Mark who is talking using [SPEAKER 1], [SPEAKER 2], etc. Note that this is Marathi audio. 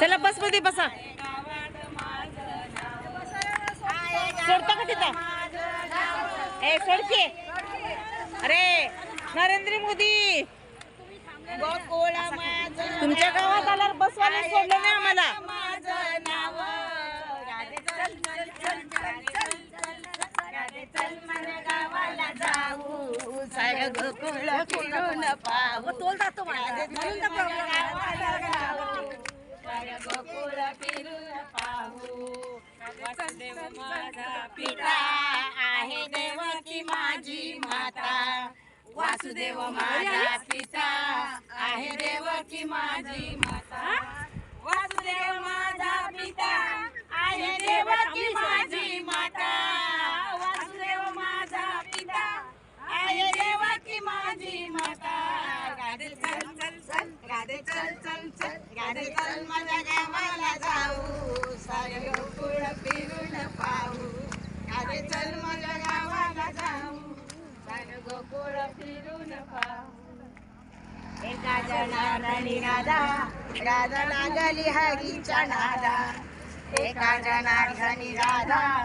[SPEAKER 1] चला बसमध्ये बसा. सोडतो का तिथं? ए सोडके अरे नरेंद्र मोदी. गोकुळ तुमच्या गावात आल्यावर बसवायला सोडलं नाही आम्हाला. माझं नाव.
[SPEAKER 2] तोल जातो म्हणून तर problem
[SPEAKER 3] गोकुळ फिरून पाहू वासुदेव माझा पिता आहे देवकी माझी माता वासुदेव माझा पिता आहे देवकी माझी माता वासुदेव माझा पिता आहे देवकी माझी माता वासुदेव माझा पिता आहे देवकी माझी माता राधे चल चल चल चल चल चल. राधे चल माझ्या गावाला जाऊ. सारे गोकुळ फिरून पाहू. राधे चल माझ्या गावाला जाऊ. सारे गोकुळ फिरून पाहू. एका जनार्दनी राधा राधा लागली हरीच्या नादा. एका जनार्दनी राधा.